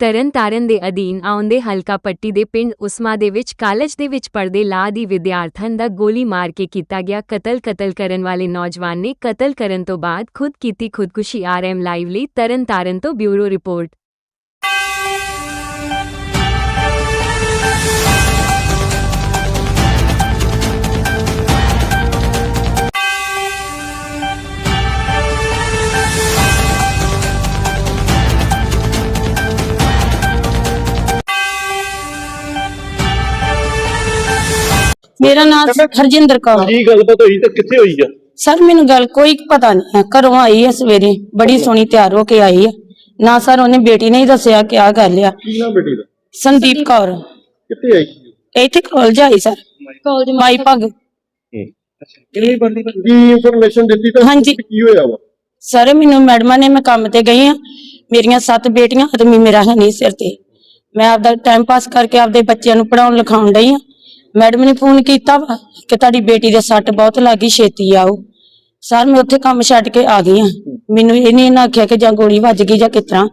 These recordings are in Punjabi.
ਤਰਨਤਾਰਨ ਦੇ ਅਧੀਨ ਆਉਂਦੇ ਹਲਕਾ ਪੱਟੀ ਦੇ ਪਿੰਡ ਉਸਮਾ ਦੇ ਵਿੱਚ ਕਾਲਜ ਦੇ ਵਿੱਚ ਪੜ੍ਹਦੇ ਲਾ ਦੀ ਵਿਦਿਆਰਥਣ ਦਾ ਗੋਲੀ ਮਾਰ ਕੇ ਕੀਤਾ ਗਿਆ। ਕਤਲ ਕਤਲ ਕਰਨ ਵਾਲੇ ਨੌਜਵਾਨ ਨੇ ਕਤਲ ਕਰਨ ਤੋਂ ਬਾਅਦ ਖੁਦ ਕੀਤੀ ਖੁਦਕੁਸ਼ੀ। ਆਰਐਮ ਲਾਈਵ ਲਈ ਤਰਨਤਾਰਨ ਤੋਂ ਬਿਊਰੋ ਰਿਪੋਰਟ। ਮੇਰਾ ਨਾਮ ਹਰਜਿੰਦਰ ਕੌਰ ਕੀ ਗੱਲਬਾਤ ਹੋਈ ਤੇ ਕਿੱਥੇ ਹੋਈ ਆ? ਸਰ ਮੈਨੂੰ ਗੱਲ ਕੋਈ ਪਤਾ ਨਹੀਂ ਹੈ। ਘਰੋਂ ਆਈ ਹੈ ਸਵੇਰੇ ਬੜੀ ਸੋਹਣੀ ਤਿਆਰ ਹੋ ਕੇ ਆਈ ਹੈ। ਨਾ ਸਰ ਉਹਨੇ ਬੇਟੀ ਨੇ ਹੀ ਦੱਸਿਆ ਕਿ ਆ ਗੱਲ ਆ। ਕੀ ਨਾਮ ਬੇਟੀ ਦਾ? ਸੰਦੀਪ ਕੌਰ। ਕਿੱਥੇ ਆਈ ਸੀ ਇੱਥੇ ਕਾਲਜ ਆਈ ਸਰ। ਕਾਲਜ ਮਾਈ ਭਗ ਕਿੰਨੀ ਬੰਦੀ ਕੀ ਇਨਫੋਰਮੇਸ਼ਨ ਦਿੱਤੀ ਤਾਂ ਹਾਂਜੀ। ਕੀ ਹੋਇਆ ਵਾ? ਸਰ ਮੈਨੂੰ ਮੈਡਮਾਂ ਨੇ ਮੈਂ ਕੰਮ ਤੇ ਗਈ ਆ ਮੇਰੀਆਂ ਸੱਤ ਬੇਟੀਆਂ ਆਦਮੀ ਮੇਰਾ ਹੈ ਨਹੀਂ ਸਿਰ ਤੇ। ਮੈਂ ਆਪਦਾ ਟਾਈਮ ਪਾਸ ਕਰਕੇ ਆਪਦੇ ਬੱਚਿਆਂ ਨੂੰ ਪੜਾਉਣ ਲਿਖਾਉਣ ਡਈ ਆ ਮੈਡਮ ਨੇ ਫੋਨ ਕੀਤਾ ਵਾ ਕਿ ਤੁਹਾਡੀ ਬੇਟੀ ਦੇ ਸੱਟ ਬਹੁਤ ਲੱਗੀ ਛੇਤੀ ਆਓ। ਸਰ ਮੈਂ ਉੱਥੇ ਕੰਮ ਛੱਡ ਕੇ ਆ ਗਈ ਆ ਮੈਨੂੰ ਇਹਨੇ ਇਹਨਾਂ ਆਖਿਆ ਕਿ ਜਾਂ ਗੋਲੀ ਵੱਜ ਗਈ ਜਾਂ ਕਿਸ ਤਰ੍ਹਾਂ।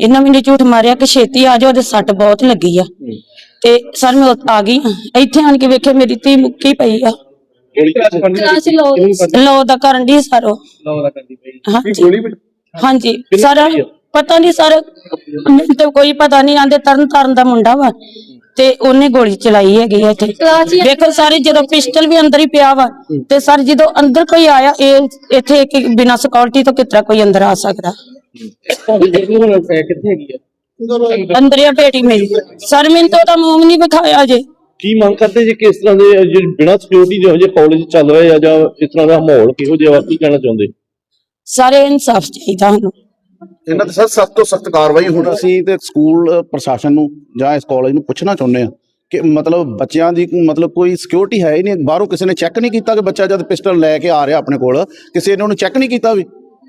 ਇਹਨਾਂ ਮੈਨੂੰ ਝੂਠ ਮਾਰਿਆ ਕਿ ਛੇਤੀ ਆ ਜਾਓ ਉਹਦੇ ਸੱਟ ਬਹੁਤ ਲੱਗੀ ਆ। ਤੇ ਸਰ ਮੈਂ ਉੱਥੇ ਆ ਗਈ ਆ ਇੱਥੇ ਆਣ ਕੇ ਵੇਖਿਆ ਮੇਰੀ ਧੀ ਮੁੱਕੀ ਪਈ ਆ। ਲੋ ਦਾ ਕਰਨ ਦੀ ਸਰ ਉਹ। ਲਾਉਦਾ ਕਰਦੀ ਪਈ। ਹਾਂਜੀ। ਗੋਲੀ ਹਾਂਜੀ। ਸਰ ਪਤਾ ਨਹੀਂ ਸਰ ਮੈਨੂੰ ਤਾਂ ਕੋਈ ਪਤਾ ਨਹੀਂ ਆਂਦੇ ਤਰਨ ਤਾਰਨ ਦਾ ਮੁੰਡਾ ਵਾ। ਤੇ ਉਹਨੇ ਗੋਲੀ ਚਲਾਈ ਹੈਗੀ ਆ ਇੱਥੇ ਵੇਖੋ ਸਾਰੇ ਜਦੋਂ ਪਿਸਟਲ ਵੀ ਅੰਦਰ ਹੀ ਪਿਆ ਵਾ ਤੇ ਸਰ ਜਦੋਂ ਅੰਦਰ ਕੋਈ ਆਇਆ ਇਹ ਇੱਥੇ ਇੱਕ ਬਿਨਾ ਸਿਕਿਉਰਿਟੀ ਤੋਂ ਕਿਤਰਾ ਕੋਈ ਅੰਦਰ ਆ ਸਕਦਾ। ਹੁਣ ਕਿੱਥੇ ਹੈਗੀ ਆ ਅੰਦਰ ਹੀ ਆ ਬੇਟੀ ਮੇਰੀ। ਸਰ ਮੈਨੂੰ ਤਾਂ ਉਹਦਾ ਮੂੰਹ ਨਹੀਂ ਵਿਖਾਇਆ ਜੇ। ਕੀ ਮੰਗ ਕਰਦੇ ਜੇ ਕਿਸ ਤਰ੍ਹਾਂ ਦੇ ਜੇ ਬਿਨਾਂ ਸਿਕਿਉਰਿਟੀ ਜਿਹੋ ਜਿਹੇ ਕਾਲਜ ਚੱਲ ਰਹੇ ਆ ਜਾਂ ਇਸ ਤਰ੍ਹਾਂ ਦਾ ਮਾਹੌਲ ਕਿਹੋ ਜਿਹਾ ਵਾ ਕੀ ਕਹਿਣਾ ਚਾਹੁੰਦੇ? ਸਾਰੇ ਇਨਸਾਫ ਚਾਹੀਦਾ ਸਾਨੂੰ। ਇਹਨਾਂ ਤੇ ਸਰ ਸਖਤ ਤੋਂ ਸਖਤ ਕਾਰਵਾਈ ਹੁਣ ਅਸੀਂ ਤੇ ਸਕੂਲ, ਪ੍ਰਸ਼ਾਸਨ ਨੂੰ ਜਾਂ ਇਸ ਕਾਲਜ ਨੂੰ ਪੁੱਛਣਾ ਚਾਹੁੰਦੇ ਆ ਕਿ ਮਤਲਬ ਬੱਚਿਆਂ ਦੀ ਮਤਲਬ ਕੋਈ ਸਿਕਿਉਰਿਟੀ ਹੈ ਹੀ ਨਹੀਂ। ਬਾਹਰੋਂ ਕਿਸੇ ਨੇ ਚੈੱਕ ਨਹੀਂ ਕੀਤਾ ਕਿ ਬੱਚਾ ਜਦ ਪਿਸਟਲ ਲੈ ਕੇ ਆ ਰਿਹਾ ਆਪਣੇ ਕੋਲ, ਕਿਸੇ ਨੇ ਉਹਨੂੰ ਚੈੱਕ ਨਹੀਂ ਕੀਤਾ ਵੀ।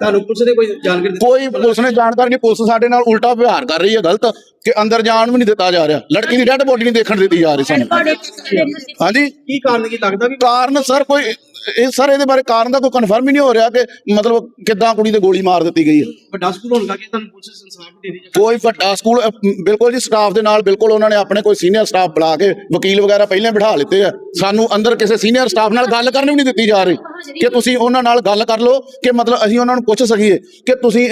ਤੁਹਾਨੂੰ ਪੁਲਿਸ ਨੇ ਕੋਈ ਜਾਣਕਾਰੀ ਦਿੱਤੀ? ਕੋਈ ਪੁਲਿਸ ਨੇ ਜਾਣਕਾਰੀ ਨਹੀਂ ਪੁਲਿਸ ਸਾਡੇ ਨਾਲ ਉਲਟਾ ਵਿਵਹਾਰ ਕਰ ਰਹੀ ਹੈ ਗਲਤ ਕਿ ਅੰਦਰ ਜਾਣ ਵੀ ਨਹੀਂ ਦਿੱਤਾ ਜਾ ਰਿਹਾ। ਲੜਕੀ ਦੀ ਡੈੱਡ ਬੋਡੀ ਨਹੀਂ ਦੇਖਣ ਦਿੱਤੀ ਜਾ ਰਹੀ ਸਾਨੂੰ। ਹਾਂਜੀ। ਕੀ ਕਾਰਨ ਕੀ ਲੱਗਦਾ ਵੀ ਕਾਰਨ ਸਰ ਕੋਈ ਇਹ ਸਰ ਇਹਦੇ ਬਾਰੇ ਕਾਰਨ ਦਾ ਕੋਈ ਕਨਫਰਮ ਹੀ ਨਹੀਂ ਹੋ ਰਿਹਾ ਕਿ ਮਤਲਬ ਕਿੱਦਾਂ ਕੁੜੀ ਤੇ ਗੋਲੀ ਮਾਰ ਦਿੱਤੀ ਗਈ ਹੈ। ਵੱਡਾ ਸਕੂਲ ਹੋਣ ਕਰਕੇ ਤੁਹਾਨੂੰ ਪੁਲਿਸ ਸੰਸਾਰ ਦੇ ਹੈ ਕੋਈ ਵੱਡਾ ਸਕੂਲ ਬਿਲਕੁਲ ਜੀ ਸਟਾਫ ਦੇ ਨਾਲ ਬਿਲਕੁਲ ਉਹਨਾਂ ਨੇ ਆਪਣੇ ਕੋਈ ਸੀਨੀਅਰ ਸਟਾਫ ਬੁਲਾ ਕੇ ਵਕੀਲ ਵਗੈਰਾ ਪਹਿਲਾਂ ਬਿਠਾ ਲਿੱਤੇ ਆ। ਸਾਨੂੰ ਅੰਦਰ ਕਿਸੇ ਸੀਨੀਅਰ ਸਟਾਫ ਨਾਲ ਗੱਲ ਕਰਨ ਵੀ ਨਹੀਂ ਦਿੱਤੀ ਜਾ ਰਹੀ ਕਿ ਤੁਸੀਂ ਉਹਨਾਂ ਨਾਲ ਗੱਲ ਕਰ ਲਓ ਕਿ ਮਤਲਬ ਅਸੀਂ ਉਹਨਾਂ ਨੂੰ ਪੁੱਛ ਸਕੀਏ ਕਿ ਤੁਸੀਂ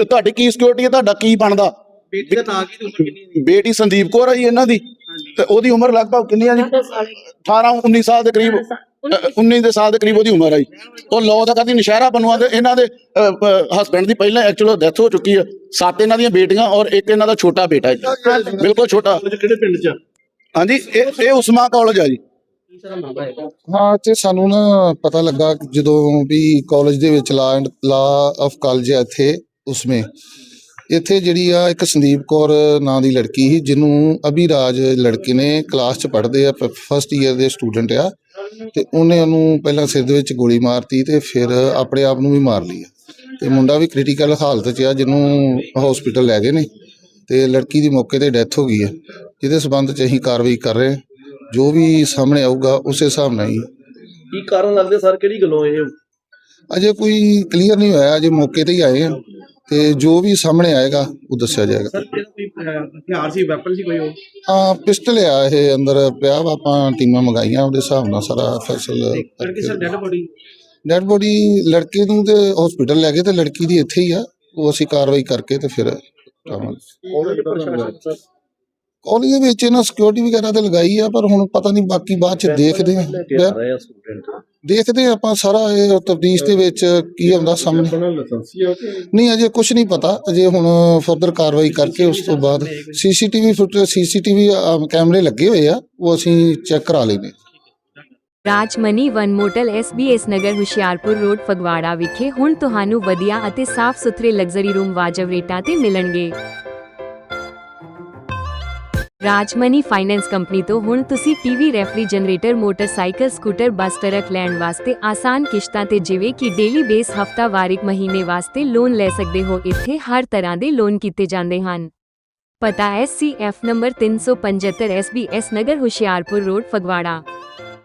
ਤੁਹਾਡੀ ਕੀ ਸਿਕਿਉਰਿਟੀ ਹੈ ਤੁਹਾਡਾ ਕੀ ਬਣਦਾ? ਬੇਟੀ ਦਾ ਨਾਂ ਕੀ ਤੇ ਉਮਰ ਕਿੰਨੀ ਹੈ? ਬੇਟੀ ਸੰਦੀਪ ਕੌਰ ਆ ਜੀ ਇਹਨਾਂ ਦੀ। ਤੇ ਉਹਦੀ ਉਮਰ ਲਗਭਗ ਕਿੰਨੀ ਆ ਜੀ? 18 19 ਸਾਲ ਦੇ ਕਰੀਬ। 19 ਦੇ ਸਾਲ ਦੇ ਕਰੀਬ ਉਹਦੀ ਉਮਰ ਆ ਜੀ ਉਹ ਲੋ ਦਾ ਕਦੀ ਨਸ਼ਹਿਰਾ ਬਨਵਾ ਦੇ ਇਹਨਾਂ ਦੇ ਹਸਬੰਡ ਦੀ ਪਹਿਲਾਂ ਐਕਚੁਅਲ ਡੈਥ ਹੋ ਚੁੱਕੀ ਆ। ਸੱਤ ਇਹਨਾਂ ਦੀਆਂ ਬੇਟੀਆਂ ਔਰ ਇੱਕ ਇਹਨਾਂ ਦਾ ਛੋਟਾ ਬੇਟਾ ਹੈ ਜੀ। ਬਿਲਕੁਲ ਛੋਟਾ। ਕਿਹੜੇ ਪਿੰਡ 'ਚ? ਹਾਂਜੀ ਇਹ ਇਹ ਉਸਮਾ ਕਾਲਜ ਆ ਜੀ। ਹਾਂ ਤੇ ਸਾਨੂੰ ਨਾ ਪਤਾ ਲੱਗਾ ਜਦੋਂ ਵੀ ਕਾਲਜ ਦੇ ਵਿੱਚ law and law of college ਹੈ ਇੱਥੇ ਉਸਮੇ। ਇੱਥੇ ਜਿਹੜੀ ਆ ਇੱਕ ਸੰਦੀਪ ਕੌਰ ਨਾਂ ਦੀ ਲੜਕੀ ਸੀ ਜਿਹਨੂੰ ਅਭਿਰਾਜ ਲੜਕੇ ਨੇ ਕਲਾਸ 'ਚ ਪੜ੍ਹਦੇ ਆ ਫਸਟ ਈਅਰ ਦੇ ਸਟੂਡੈਂਟ ਆ। ਤੇ ਉਹਨੇ ਉਹਨੂੰ ਪਹਿਲਾਂ ਸਿਰ ਦੇ ਵਿੱਚ ਗੋਲੀ ਮਾਰਤੀ ਤੇ ਫਿਰ ਆਪਣੇ ਆਪ ਨੂੰ ਵੀ ਮਾਰ ਲਈ ਆ। ਤੇ ਮੁੰਡਾ ਵੀ ਕ੍ਰਿਟੀਕਲ ਹਾਲਤ 'ਚ ਆ ਜਿਹਨੂੰ ਹਸਪੀਟਲ ਲੈ ਗਏ ਨੇ। ਤੇ ਲੜਕੀ ਦੀ ਮੌਕੇ ਤੇ ਡੈਥ ਹੋ ਗਈ ਹੈ ਜਿਹਦੇ ਸਬੰਧ 'ਚ ਅਸੀਂ ਕਾਰਵਾਈ ਕਰ ਰਹੇ ਹਾਂ। ਜੋ ਵੀ ਸਾਹਮਣੇ ਆਊਗਾ ਉਸੇ ਹਿਸਾਬ ਨਾਲ ਹੀ ਕੀ ਕਾਰਨ ਲੱਗਦੇ ਸਰ? ਕਿਹੜੀ ਗੱਲੋਂ ਇਹ? ਅਜੇ ਕੋਈ ਕਲੀਅਰ ਨਹੀਂ ਹੋਇਆ ਅਜੇ ਮੌਕੇ ਤੇ ਹੀ ਆਏ ਆ। ਤੇ ਜੋ ਵੀ ਸਾਹਮਣੇ ਆਏਗਾ ਉਹ ਦੱਸਿਆ ਜਾਏਗਾ। ਸਰ ਕਿਹੜਾ ਕੋਈ ਅਹ, ਹਥਿਆਰ ਸੀ ਵੈਪਨ ਸੀ ਕੋਈ ਉਹ? ਹਾਂ ਪਿਸਟਲ ਆ ਇਹ ਅੰਦਰ ਪਿਆ ਵਾ ਆਪਾਂ ਟੀਮਾਂ ਮੰਗਾਈਆਂ ਉਹਦੇ ਹਿਸਾਬ ਨਾਲ ਸਾਰਾ ਫੈਸਲ ਲੜਕੀ sir dead body dead body ਲੜਕੇ ਨੂੰ ਤੇ ਹਸਪੀਟਲ ਲੈ ਗਏ ਤੇ ਲੜਕੀ ਦੀ ਇੱਥੇ ਹੀ ਆ ਉਹ ਅਸੀਂ ਕਾਰਵਾਈ ਕਰਕੇ ਤੇ ਫਿਰ ਕਰਾਂਗੇ ਕਾਲਜ ਦੇ ਵਿੱਚ ਇਹਨਾਂ ਸਿਕਿਉਰਿਟੀ ਵਗੈਰਾ ਤੇ ਲਗਾਈ ਆ ਪਰ ਹੁਣ ਪਤਾ ਨਹੀਂ ਬਾਕੀ ਬਾਅਦ ਚ ਦੇਖਦੇ ਆ। ਆ ਸਟੂਡੈਂਟ ਦੇਖਦੇ ਆ ਆਪਾਂ ਸਾਰਾ ਇਹ ਤਫਤੀਸ਼ ਦੇ ਵਿੱਚ ਕੀ ਆਉਂਦਾ ਸਾਹਮਣੇ। ਬਣਾ ਲਾਇਸੈਂਸੀ ਆ ਕਿ ਨਹੀਂ ਅਜੇ ਕੁਝ ਨਹੀਂ ਪਤਾ। ਅਜੇ ਹੁਣ ਫਰਦਰ ਕਾਰਵਾਈ ਕਰਕੇ ਉਸ ਤੋਂ ਬਾਅਦ ਸੀਸੀਟੀਵੀ ਫੁਟ ਸੀਸੀਟੀਵੀ ਕੈਮਰੇ ਲੱਗੇ ਹੋਏ ਆ ਉਹ ਅਸੀਂ ਚੈੱਕ ਕਰਾ ਲੈਨੇ Rajmani one motel SBS Nagar Hoshiarpur road Phagwara ਵਿਖੇ ਹੁਣ ਤੁਹਾਨੂੰ ਵਧੀਆ ਅਤੇ ਸਾਫ਼ ਸੁਥਰੇ ਲਗਜ਼ਰੀ ਰੂਮ ਵਾਜਬ ਰੇਟਾਂ ਤੇ ਮਿਲਣਗੇ। ਰਾਜਮਨੀ ਫਾਈਨੈਂਸ ਕੰਪਨੀ ਤੋਂ ਹੁਣ ਤੁਸੀਂ TV refrigerator motorcycle, scooter, bus, truck ਲੈਣ ਵਾਸਤੇ ਆਸਾਨ ਕਿਸ਼ਤਾਂ ਤੇ ਜਿਵੇਂ ਕਿ ਡੇਲੀ ਬੇਸ ਹਫਤਾਵਾਰਿਕ ਮਹੀਨੇ ਵਾਸਤੇ ਲੋਨ ਲੈ ਸਕਦੇ ਹੋ। ਇੱਥੇ ਹਰ ਤਰ੍ਹਾਂ ਦੇ ਲੋਨ ਕੀਤੇ ਜਾਂਦੇ ਹਨ। ਪਤਾ S C F number 375 S B S Nagar Hoshiarpur road, Phagwara.